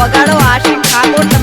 વગાડો આશીન ઠાકોર